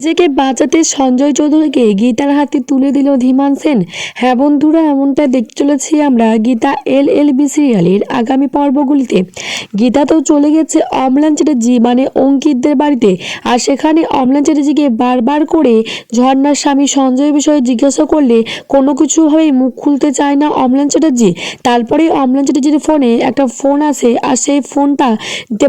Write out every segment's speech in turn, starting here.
নিজেকে বাঁচাতে সঞ্জয় চৌধুরীকে গীতার হাতে তুলে দিল ধীমান সেন। হ্যাঁ বন্ধুরা, এমনটা দেখতে চলেছি আমরা গীতা এল এল বি সিরিয়ালের আগামী পর্বগুলিতে। গীতা তো চলে গেছে অমলান চ্যাটার্জি মানে অঙ্কিতদের বাড়িতে। আর সেখানে অমলান চ্যাটার্জিকে বারবার করে ঝর্ণার স্বামী সঞ্জয় বিষয়ে জিজ্ঞাসা করলে কোনো কিছুভাবেই মুখ খুলতে চায় না অমলান চ্যাটার্জি। তারপরে অমলান চ্যাটার্জির ফোনে একটা ফোন আসে, আর সেই ফোনটা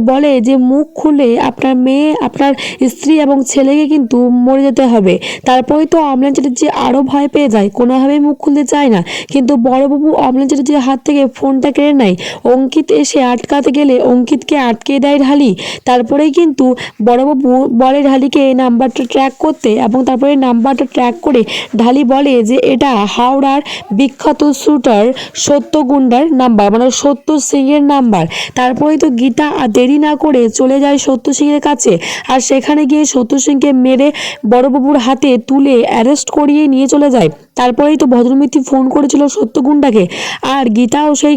বলে যে, মুখ খুলে আপনার মেয়ে, আপনার স্ত্রী এবং ছেলেকে কিন্তু মরে যেতে হবে। তারপরে তো অমলান চ্যাটার্জি আরও ভয় পেয়ে যায়। কোনোভাবেই মুখ খুলতে চায় না। কিন্তু বড়বাবু অমলান চ্যাটার্জির হাত থেকে ফোনটা কেড়ে নেয়। অঙ্কিত এসে আটকাতে গেলে অঙ্কিতকে আটকে দেয় ঢালি। তারপরেই কিন্তু বড়বাবু বলে ঢালিকে এই নাম্বারটা ট্র্যাক করতে এবং তারপরে নাম্বারটা ট্র্যাক করে ঢালি বলে যে, এটা হাওড়ার বিখ্যাত শুটার সত্য গুন্ডার নাম্বার। মানে সত্য সিংয়ের নাম্বার। তারপরেই তো গীতা দেরি না করে চলে যায় সত্য সিংয়ের কাছে। আর সেখানে গিয়ে সত্য সিংকে মেরে বড়বাবুর হাতে তুলে অ্যারেস্ট করিয়ে নিয়ে চলে যায়। তারপরেই তো ভদ্রমিত্রী ফোন করেছিল সত্য গুন্ডাকে আর গীতাও সেই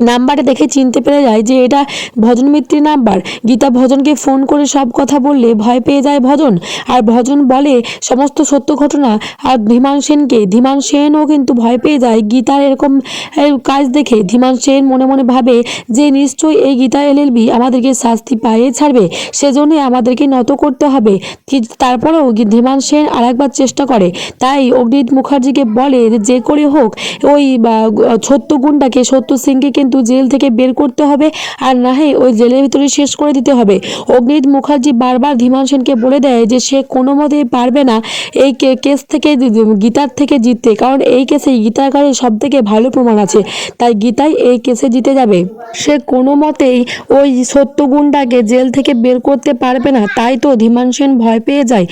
নাম্বারটা দেখে চিনতে পেরে যায় যে এটা ভজন মিত্রের নাম্বার। গীতা ভজনকে ফোন করে সব কথা বললে ভয় পেয়ে যায় ভজন। আর ভজন বলে সমস্ত সত্য ঘটনা। আর ধীমান সেনকে, ধীমান সেনও কিন্তু ভয় পেয়ে যায় গীতার এরকম কাজ দেখে। ধীমান সেন মনে মনে ভাবে যে নিশ্চয়ই এই গীতা এলএলবি আমাদেরকে শাস্তি পাইয়ে ছাড়বে। সেজন্যই আমাদেরকে নত করতে হবে। তারপরেও ধীমান সেন আরেকবার চেষ্টা করে। তাই অগ্নিত মুখার্জিকে বলে যে করে হোক, ওই সত্য গুন্ডাকে সত্য সিংকে কিন্তু জেল থেকে বের করতে হবে আর না হয় ওই জেলের ভিতরে শেষ করে দিতে হবে। অগ্নিত মুখার্জি বারবার ধীমান সেনকে বলে দেয় যে সে কোনো মতেই পারবে না এই কেস থেকে গীতার থেকে জিততে। কারণ এই কেসে গীতার সব থেকে ভালো প্রমাণ আছে। তাই গীতাই এই কেসে জিতে যাবে। সে কোনো মতেই ওই সত্য গুন্ডাকে জেল থেকে বের করতে পারবে না। তাই তো ধীমান সেন ভয় পেয়ে যায়।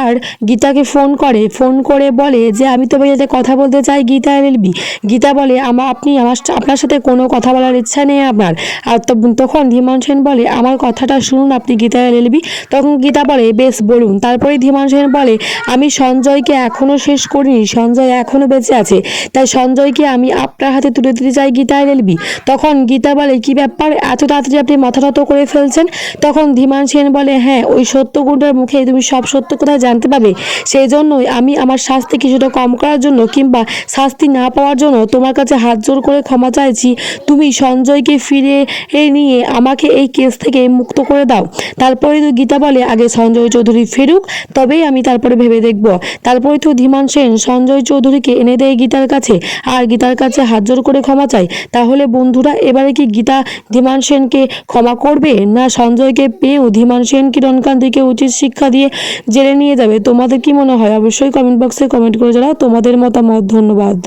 আর গীতাকে ফোন করে। ফোন করে বলে যে, আমি তোমার সাথে কথা বলতে চাই, গীতা এলবি গীতা বলে আমার আপনি আমার আপনার সাথে কোনো কথা বলার ইচ্ছা নেই আপনার আর তখন ধীমান সেন বলে, আমার কথাটা শুনুন, আপনি গীতা এলবি তখন গীতা বলে, বেশ, বলুন। তারপরে ধীমান সেন বলে, আমি সঞ্জয়কে এখনও শেষ করিনি, সঞ্জয় এখনও বেঁচে আছে। তাই সঞ্জয়কে আমি আপনার হাতে তুলে দিতে চাই গীতা এলবি তখন গীতা বলে, কি ব্যাপার? এত তাড়াতাড়ি আপনি মাথা করে ফেলছেন? তখন ধীমান সেন বলে হ্যাঁ ওই সত্য সত্যগুণটার মুখে তুমি সব সত্য কথা জানতে পাবে সেই জন্যই আমি আমার শাস্তি কিছুটা কম করার জন্য কিংবা শাস্তি না পাওয়ার জন্য তোমার কাছে হাত জোর করে ক্ষমা চাইছি। তুমি সঞ্জয়কে ফিরে নিয়ে আমাকে এই কেস থেকে মুক্ত করে দাও। তারপরে তো গীতা বলে, আগে সঞ্জয় চৌধুরী ফিরুক, তবেই আমি তারপরে ভেবে দেখব। তারপরে তো ধীমান সেন, সঞ্জয় চৌধুরীকে এনে দেয় গীতার কাছে, আর গীতার কাছে হাত জোর করে ক্ষমা চায় তাহলে বন্ধুরা, এবারে কি গীতা ধীমান সেনকে ক্ষমা করবে, না সঞ্জয়কে পেয়েও ধীমান সেন কি রণকান্তিকে উচিত শিক্ষা দিয়ে জেলে নিয়ে যাবে? তোমাদের কি মনে হয়? অবশ্যই কমেন্ট বক্সে কমেন্ট করে জানাও। তোমাদের মতামত ধন্যবাদ।